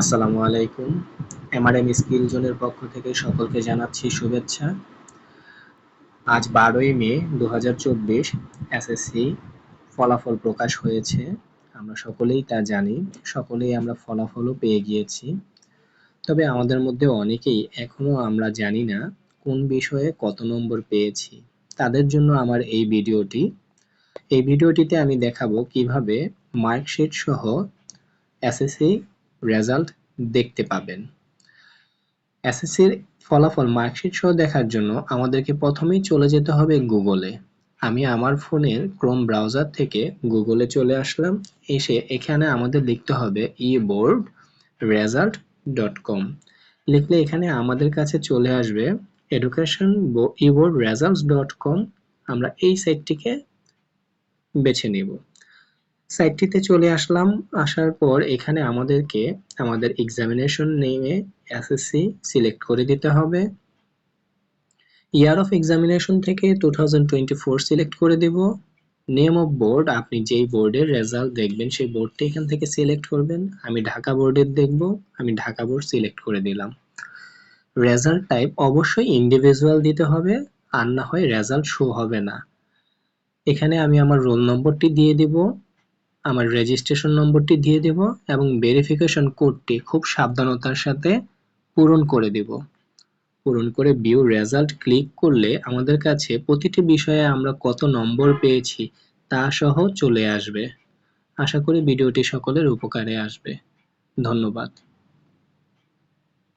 আসসালামু আলাইকুম। MRM skill জোনের পক্ষ থেকে সকলকে জানাচ্ছি শুভেচ্ছা। আজ বারোই মে দু এসএসসি ফলাফল প্রকাশ হয়েছে। আমরা সকলেই তা জানি, সকলেই আমরা ফলাফলও পেয়ে গিয়েছি। তবে আমাদের মধ্যে অনেকেই এখনও আমরা জানি না কোন বিষয়ে কত নম্বর পেয়েছি। তাদের জন্য আমার এই ভিডিওটি। এই ভিডিওটিতে আমি দেখাবো কীভাবে মার্কশিট সহ এসএসসি রেজাল্ট দেখতে পাবেন। এসএসসির ফলাফল মার্কশিট সহ দেখার জন্য আমাদেরকে প্রথমেই চলে যেতে হবে গুগলে। আমি আমার ফোনের ক্রোম ব্রাউজার থেকে গুগলে চলে আসলাম। এসে এখানে আমাদের লিখতে হবে E board result dot com লিখলে এখানে আমাদের কাছে চলে আসবে education E board results dot com আমরা এই সাইটটিকে বেছে নিব। সাইটটিতে চলে আসলাম। আসার পর এখানে আমাদেরকে আমাদের এক্সামিনেশন নেমে এসএসসি সিলেক্ট করে দিতে হবে। ইয়ার অফ এক্সামিনেশন থেকে টু সিলেক্ট করে দেব। নেম অফ বোর্ড আপনি যেই বোর্ডের রেজাল্ট দেখবেন, সেই বোর্ডটি এখান থেকে সিলেক্ট করবেন। আমি ঢাকা বোর্ডের দেখব, আমি ঢাকা বোর্ড সিলেক্ট করে দিলাম। রেজাল্ট টাইপ অবশ্যই ইন্ডিভিজুয়াল দিতে হবে, আর না হয় রেজাল্ট শো হবে না। এখানে আমি আমার রোল নম্বরটি দিয়ে দিব। আমার রেজিস্ট্রেশন নম্বরটি দিয়ে দেব এবং ভেরিফিকেশন কোডটি খুব সাবধানতার সাথে পূরণ করে দেব। পূরণ করে ভিউ রেজাল্ট ক্লিক করলে আমাদের কাছে প্রতিটি বিষয়ে আমরা কত নম্বর পেয়েছি তা সহ চলে আসবে। আশা করি ভিডিওটি সকলের উপকারে আসবে। ধন্যবাদ।